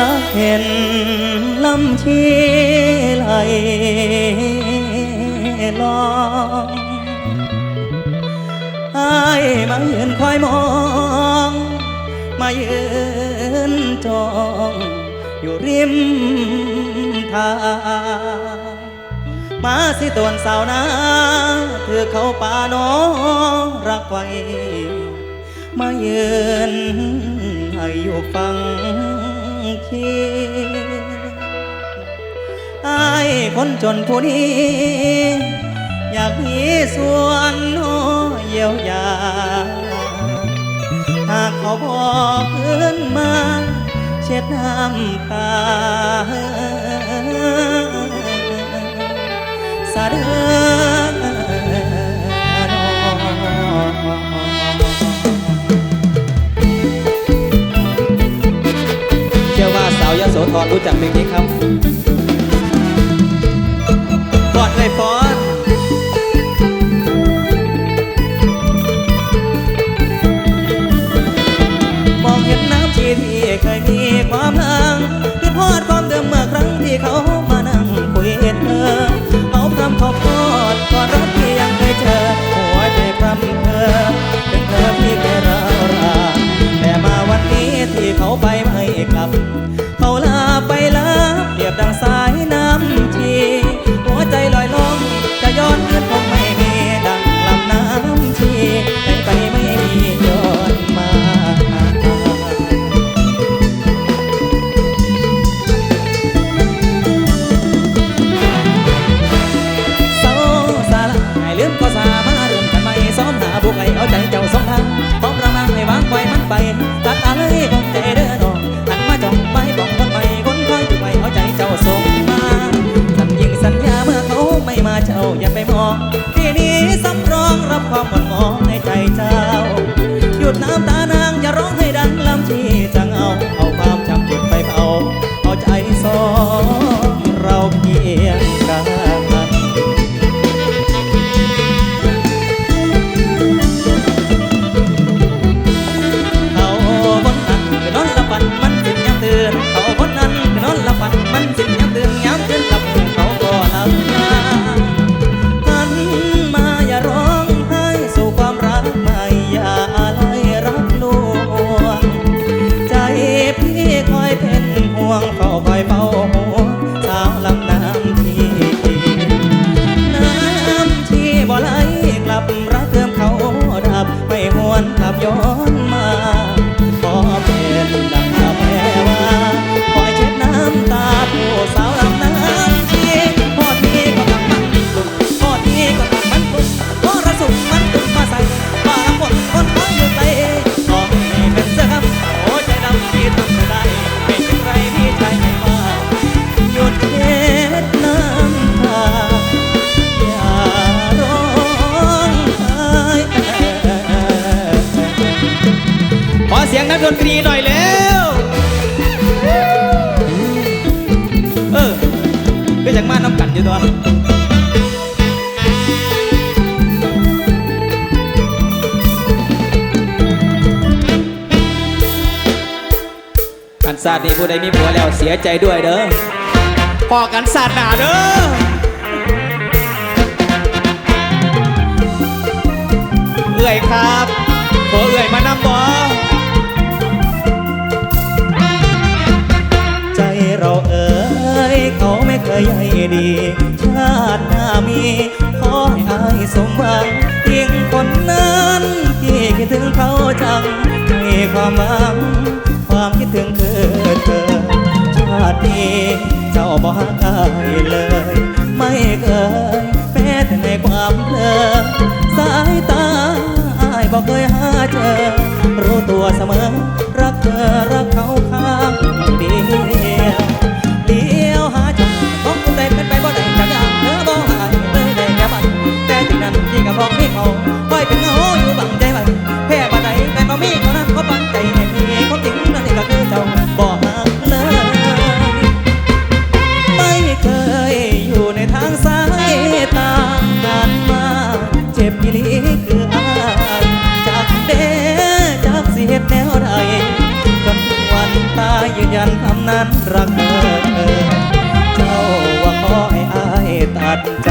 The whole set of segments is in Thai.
ลเห็นลำชีไหลลองไอ้มาเยืนคอยมอง มาเยืนจอง อยู่ริมทางมาสิตวนสาวนาเธอเขาป่าน้องรักไว้มาเยืนให้อยู่ฟัง คิดอ้คนจนผู้นี้ อยากมีส่วนน้อ้เยียวยา หากเขาบอกขึ้นมา เช็ดน้ำตาสะเดิน โสธรรู้จักเพลงนี้ครับกอดเลยฟอ ดอนกันศาสตร์นี้ผู้ใดมีผัวแล้วเสียใจด้วยเด้อพอกันศาสตร์หนาเด้อเอื่อยครับขอเอื่อยมานำบ่ เคยใหญ่ดี ชาติหน้ามีขอให้อายสมหวังยิ่งคนนั้นที่คิดถึงเขาจังมีความหวังความคิดถึงคือเธอ ชาตินี้เจ้าบอฮักอายเลย ไม่เคยแม้แต่ในความเพลอสายตาอายบอกเคยหาเจอ รู้ตัวเสมอ รักเธอรักเขาข้าง ใจ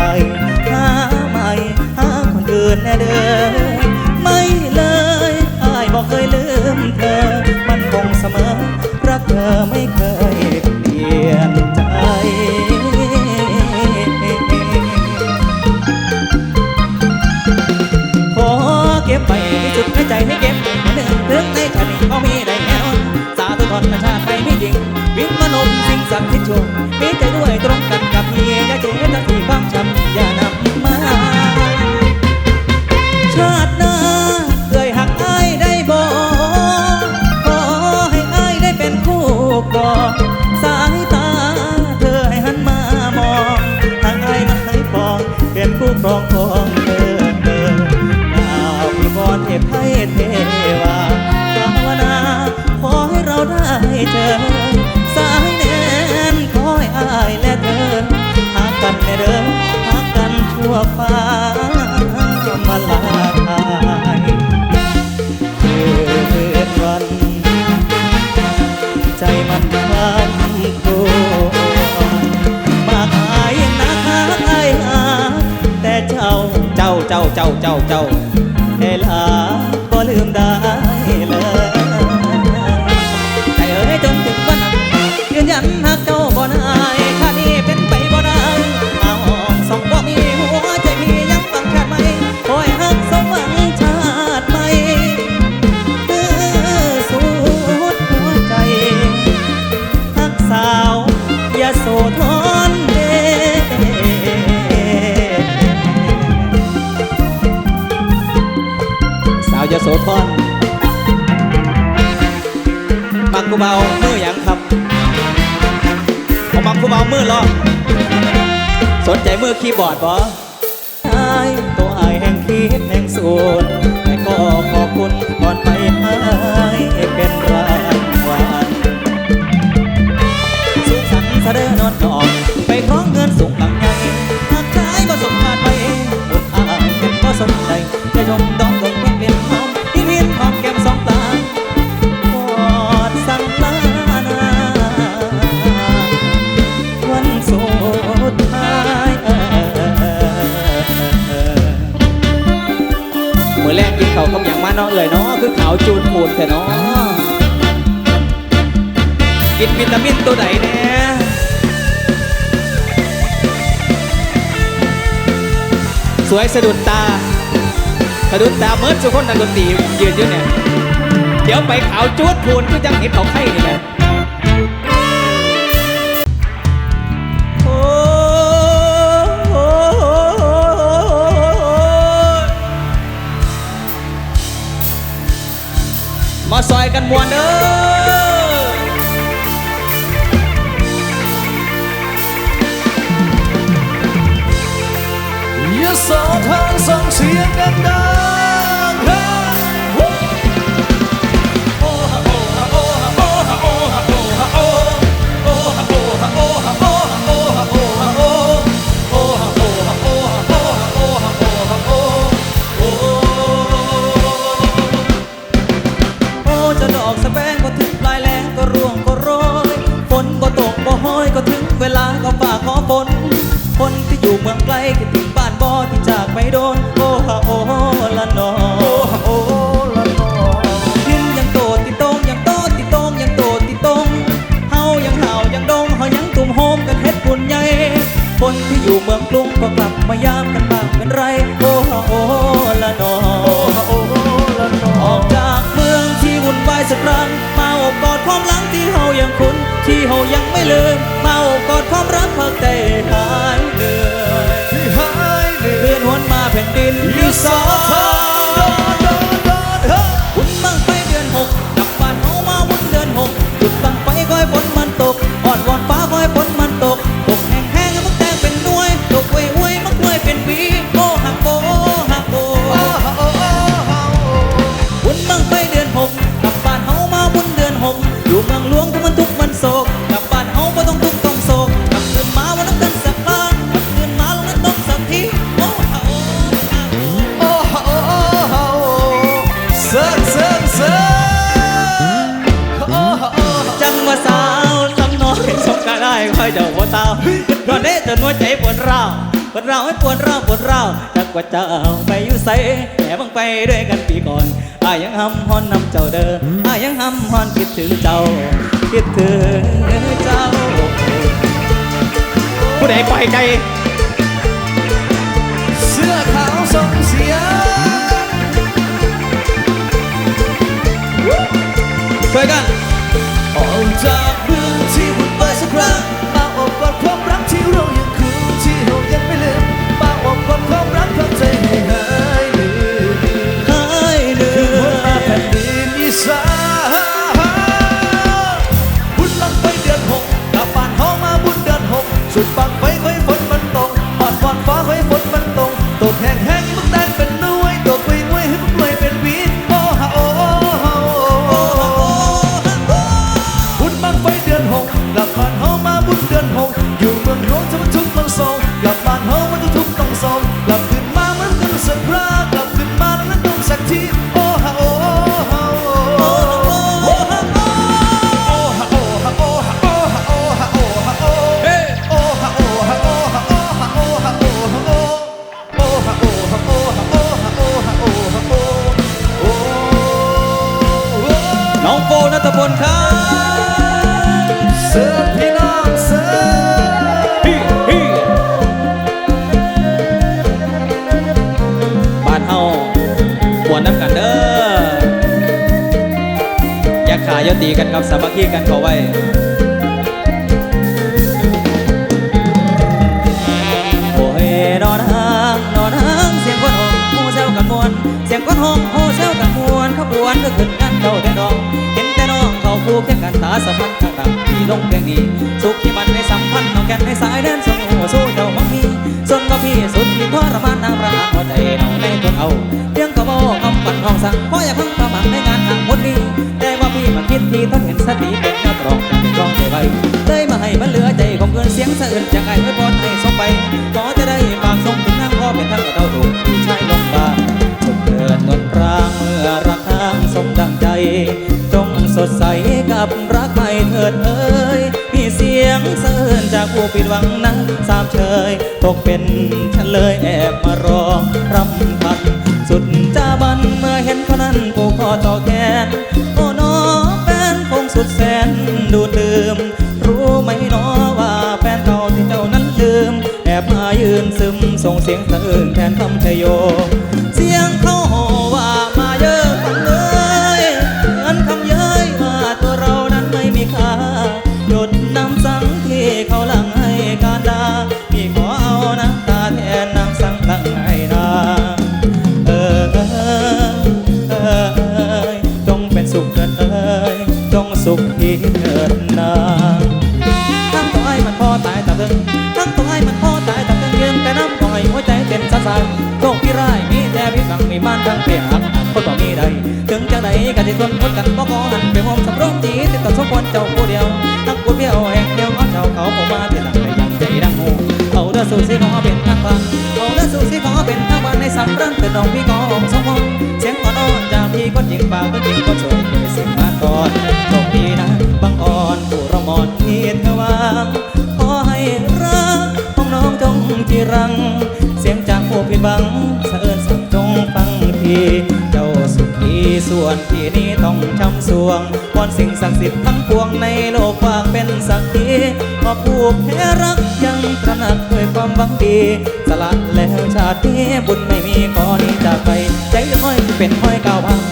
หาใหม่หาคนอื่นแน่เดิมไม่เลยอายบอกเคยลืมเธอ มันคงเสมอ รักเธอไม่เคยเปลี่ยนใจขอเก็บไปที่จุดในใจให้เก็บเรื่องเรื่องในชาติเขามีได้แน่นอนสาธุทนชาติไปไม่จริง วิมานมสิ่งศักดิ์สิทธิ์ชมมีใจด้วยตรงกัน เจอ สายแนนคอยอายและเธอหากันในเดินหากันทั่วฟ้ามาลาทยเกิดวัน ใจมันพันโคมาอายนะอายหาแต่เจ้าเจ้าเจ้าเจ้าเจ้า คีย์บอร์ดบอ อยสะดุดตา สะดุดตาเมื่อสุคนนักดนตรียืนอยู่เนี่ย เดี๋ยวไปขาวจุดพูนก็จังเห็นเขาไข่นี่และ ปวดร้าวให้ปวดร้าวปวดร้าวจักว่าเจ้าไปอยู่ไสแต่บังไปด้วยกันปีก่อนอายังหำฮอนนำเจ้าเด้ออายังหำฮอนคิดถึงเจ้า คิดถึงเจ้า ผู้ใดปล่อยใจเสื้อขาวส่งเสียงช่วยกัน วนเสียงคนห้องโฮเซลกันมวนขบวนก็ขึ้นกันเจ้าแต่น้อง เห็นแต่น้องเขาคู่แข่งกันตาสัมพันธ์ข้างที่ลงเพียงนี้สุขที่มันในสัมพันธ์น้องแก่นในสายแดนสงหัวสู้เจ้ามังมีส่วนก็พี่สุดที่ทรมานนางระหัวใจน้องในทนเอาเพียงก็บอกคำปั่นของสั่งเพราะอย่าเพิ่งประมาทในงานทางคนนี้แต่ว่าพี่มันคิดที่ทนเห็นสติเป็นนักร้องจำเป็นร้องใจไว้เลยมาให้มันเหลือใจของเงินเสียงสะอื่นจากไอ้ไว้พรให้ส่งไปขอจะได้ฝากส่งถึงนางพ่อเป็นทั้งกระเท่าถูกพี่ชายลงบา จจงสดใสกับรักใหม่เถิดเอ่ยมีเสียงเสินจากผู้ผิดหวังนั้นสามเชยตกเป็นฉันเลยแอบมารอรำพันสุดจ้าบันเมื่อเห็นเขานั้นผูกคอต่อแขนโอ้น้อแฟนคงสุดแสนดูดื่มรู้ไหมน้อว่าแฟนเก่าที่เจ้านั้นลืม แอบมายืนซึมส่งเสียงสะอื้นแทนคำชโยเสียานทั้งเปียกคนบ่มีใดถึงจะไหนก็จะทนคนกันบ่ขอหันไปหอมสำรองจีติดต่อสมควรเจ้าผู้เดียวนักกูเบี้ยวแห่งเดียวเอาเจ้าเขาผมมาที่หลังไปยังใจดังหูเอาเด้อสู่สิขอเป็นทางฟังเอาเด้อสู่สิขอเป็นทางวันในสามรื่องเป็นน้องพี่กองสมพงษ์เสียงอ่อนๆจากพี่ก็จริงปากก็จริงก็สวยเคยเสียงมาก่อนโชคดีนะบังอ่อนผู้รมอนที่เธอวางขอให้รักของน้องจงจีรัง เสียงจากผู้ผิดหวัง เจ้าสุขีส่วนที่นี้ต้องช้ำสวงวอนสิ่งศักดิ์สิทธิ์ทั้งปวงในโลกฝากเป็นสักทีมาผูกแพ้รักยังตระหนักด้วยความหวังดีสละแล้วชาตินี้บุญไม่มีขอนี้จากไปใจห้อยเป็นห้อยเก่าพัง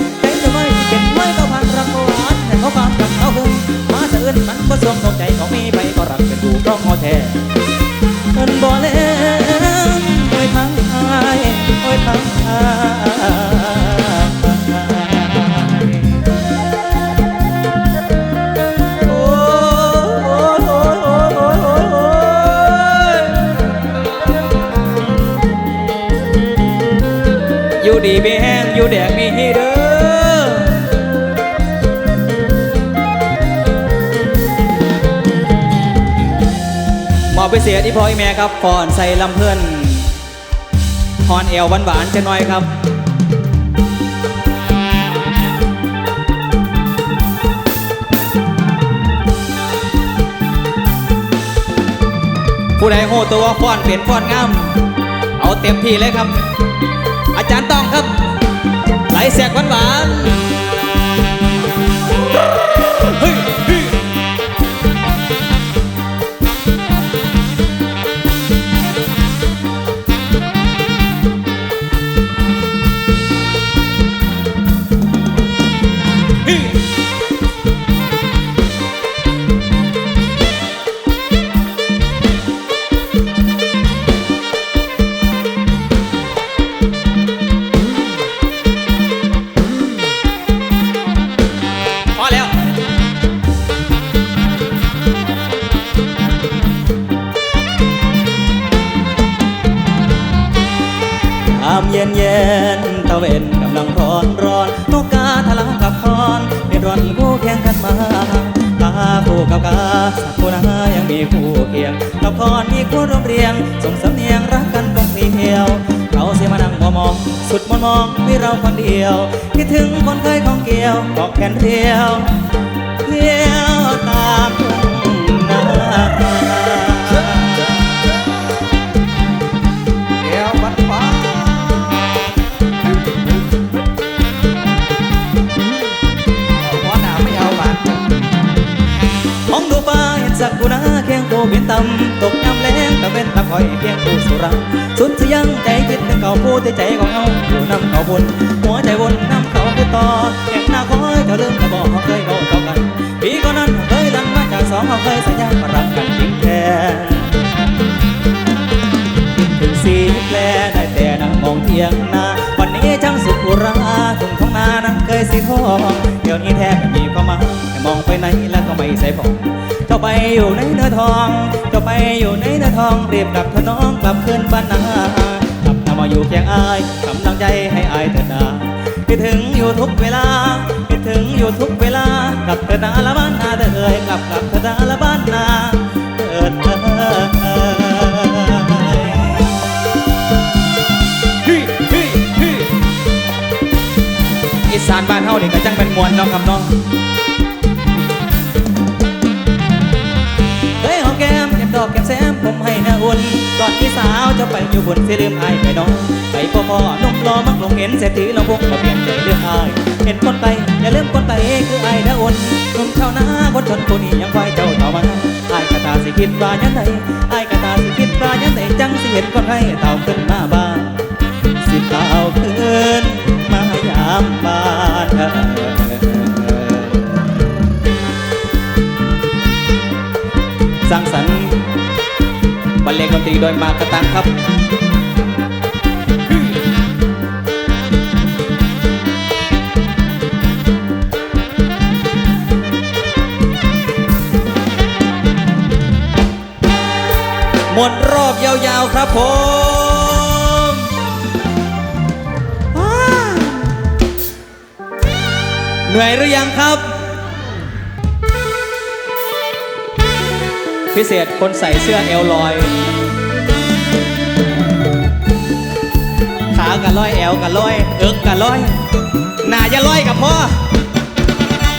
แม่ครับฟอนใส่ลำเพื่อนฮอนเอวหวานๆจะน้อยครับผู้ใดโหตัวฟ้อนเปลี่ยนฟ้อนงาม เอาเต็มที่เลยครับ อาจารย์ต้องครับ ไหลแสกหวานหวาน คู่เคียงกับคอนมีคู่ร่วมเรียง ส่งสำเนียงรักกันกลมเกลียวเราเสียมานั่งมองมอง สุดมนมองมีเราคนเดียวคิดถึงคนเคยของเกี่ยวกอกแขนเที่ยวเที่ยวตามทุ่งนา แข้งกูบินต่ำตกน้ำแรงตะเวนตะคอยเพียงกูสุราสุดที่ยังใจคิดถึงเขาพูดที่ใจของเอาอยู่นำเขาบนหัวใจวนนำเขาไปต่อแข่งหน้าคอยเจะลืมแต่บอกเขาเคยบอกเขากันปีก่อนนั้นเขาเคยลังมาจากสองเขาเคยสัญญามารักกันจริงแท้ถึงสีแปลได้แต่นั่งมองเทียงนาวันนี้จังสุขุราทุ่งท้องนานั้นเคยสีทองเดี๋ยวนี้แทบไม่มีความหมายมองไปไหนแล้วก็ไม่ใส่ผม จ้าไปอยู่ในเนื้อทอง เจ้าไปอยู่ในเนื้อทองรีบกลับเถอะน้องกลับคืนบ้านนากลับนำมาอยู่เคียงอายกำลังใจให้อายเถิดนาคิดถึงอยู่ทุกเวลาคิดถึงอยู่ทุกเวลากลับเถิดนาละบ้านนาเถิดเอ่ยกลับกลับเถิดนาละบ้านนาเถิดอ่ยฮิฮิฮิอีสานบ้านเฮานี่ก็จังเป็นมวลเนาะครับน้อง ก่อนที่สาวจะไปอยู่บนเสิลืมอายไปน้องไปพ่อพ่อนุ่มรอมักลงเห็นเศรษฐีเราพงมาเปลี่ยนใจเรื่องอาย เห็นคนไปอย่าลืมคนไปคืออายนาอุ่นนุ่มชาวนาคนจนคนนี้ยังไว้เจ้าต่อมาอายกะตาสิคิดว่ายันไงอายกะตาสิคิดว่ายันไงจังสิเห็นคนให้เต่าขึ้นมาบ้านสิเต่าขึ้นมายามบ้านเออสร้างสรรค์ รรเลงดนตรีโดยมากระตังครับหมดรอบยาวๆครับผมเหนื่อยหรือยังครับ พิเศษคนใส่เสื้อเอลลอย ขากะลอยแอวกะลอยเอิกกะลอยหน้าจะลอยกับพ่อ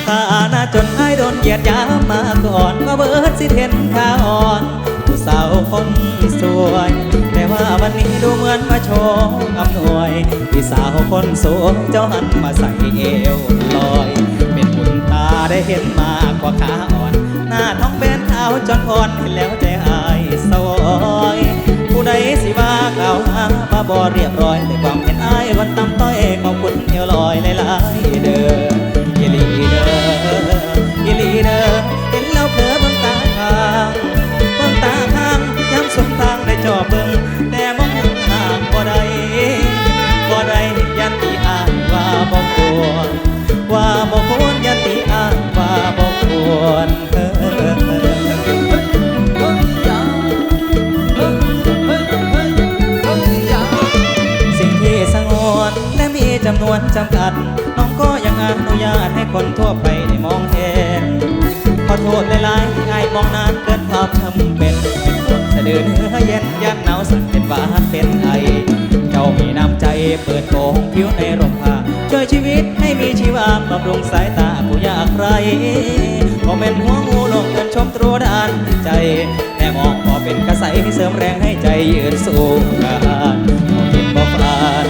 ถ้าหน้าจนให้โดนเหยียดยามมาก่อนก็เบิดสิเห็นข้าอ่อนผู้สาวคนสวย แต่ว่าวันนี้ดูเหมือนมาโชว์อำนวยพี่สาวคนสวยเจ้าหันมาใส่เอวลอย เป็นบุญตาได้เห็นมากกว่าขาอ่อน หน้าท้องเป็นาวจนอ่อนเห็นแล้วใจอายสวอยผู้ใดสิว่ากล่าวหามาบ่เรียบร้อยแต่ความเห็นอายวันต่ำต้อยขอบคุณเอวลอยหลายๆเด้อยิลีเด้อยิลีเด้อเห็นแล้วเผลอบนตาข้างบนตาข้างย้ำสวนทางได้จอบเบิ่งแต่มองห่างบ่ได้บ่ได้ยันตีอ้างว่าบ่ควร ผิวในร่มผ้าช่วยชีวิตให้มีชีวาบำรุงสายตาผู้ยากไรก็เป็นหัวงูลงกันชมตรูดานใจแต่มองขอเป็นกระใสเสริมแรงให้ใจยืนสู้งานบอกกินบอกฝัน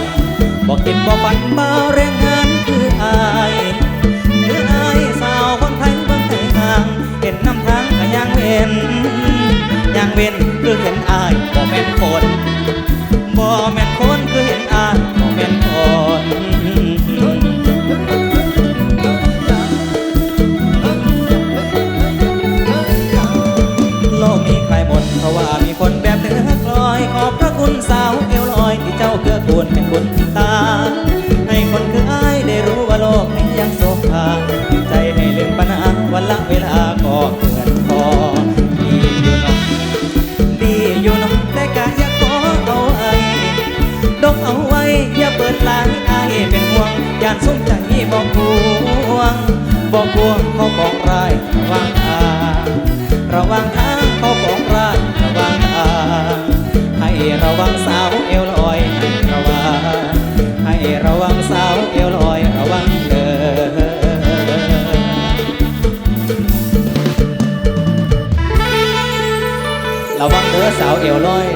บอกกินบอกฝันเบาแรงงาน อสาวเอวลอย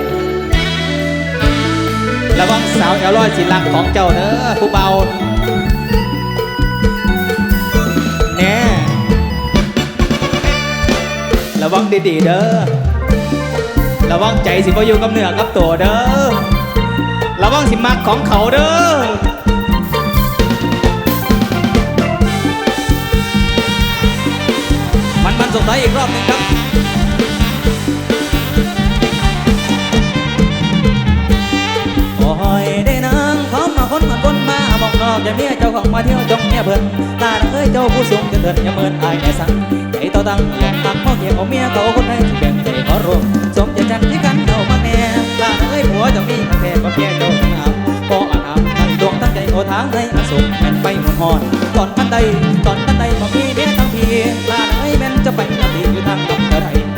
ระวังสาวเอวลอยสิลักของเจ้าเด้อผู้เบาแน่ระวังดีๆเด้อ ระวังใจสิบ่อยู่กับเนื้อกับตัวเด้อ ระวังสิมักของเขาเด้อมันมันส่งท้ายอีกรอบหนึงครับ บอกนอกอย่าเมียเจ้าของมาเที่ยวจงเมียเพิ่นตาเอ้ยเจ้าผู้สูงจะเถิดอย่าเมินอายในสังใจต่อตั้งหลงตักพ่อเกี่ยวเอาเมียเขาคนใดที่แบ่งใจขอรวมสมจะจันที่กันเอามาแน่ตาเอ้ยผัวเจ้ามีแค่ก็แค่เจ้าทั้งอาพออาณาตั้งดวงตั้งใจโอทางในอสุขแม่นไปหมดหอนตอนปันใดตอนปันใดบ่มีเมียทั้งพีตาเอ้ยแม่นจะไปนาทีอยู่ทางกับกระไรมาบ่ให้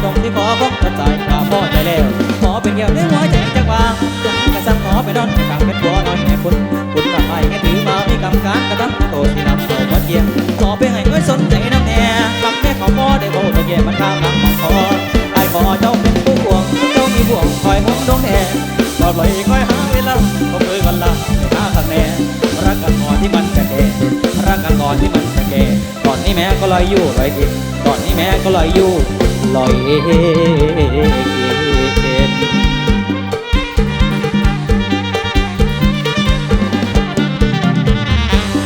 แพ้นอนน้องที่ขอคงกระจายข้าพ่อใจแล้วขอเป็นเกี่ยวในหัวใจจักวางกระซ้ำขอไปนอนข้างเป็นผัวน้อยแม่คุณคุณกับไปให้ถือมามีกำการกระทำโตที่นำเอาวัดเยี่ยมขอไปให้เอ้ยสนใจน้ำแน่ฟังแม่ขอพ่อได้โบตะเกียมันข้ามหลังมองคอไอ้ขอเจ้าเป็นผู้ห่วงเจ้ามีห่วงคอยห่วงดวงแน่ปลอบไหลคอยหาเวลาเขาเคยกันละหาข้างแน่รักกันก่อนที่มันจะแก่รักกันก่อนที่มันจะแก่ก่อนนี้แม่ก็ลอยอยู่ลอยกินก่อนนี้แม่ก็ลอยอยู่ ลอยกิน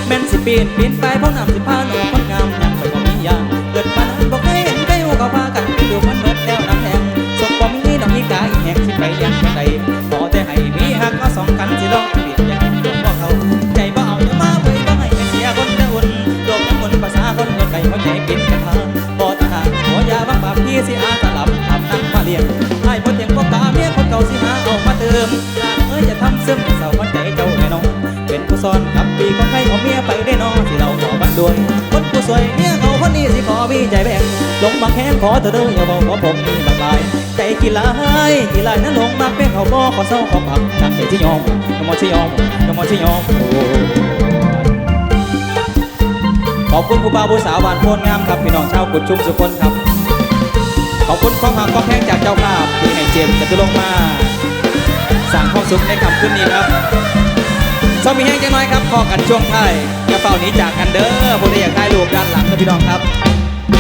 แม่นสิปีนปีนไปเพราะน้ำสิพาหนูคนงามยังไปบ่มียางเกิดมา ลงมาแข้งขอเธอเด้ออย่าบอกว่าผมมีบางลายใจกี่ลายกี่ลายนั้นลงมาเป็นเขาบ่ขอเศร้าขอปักตั้งใจที่ยอมยอมที่ยอมยอมที่ยอมขอบคุณผู้บ่าวผู้สาวบ้านโพนงามครับพี่น้องชาวกุดชุมสุคนครับ ขอบคุณความหักความแพงจากเจ้าภาพที่ให้เจมส์จะตุลงมาสร้างความสุขในค่ำคืนนี้ครับซ้อมมีแห้งจังน้อยครับพอกันช่วงท้ายอย่าเฝ้านี้จากกันเด้อผู้ใดอยากได้รูปด้านหลังครับพี่น้องครับ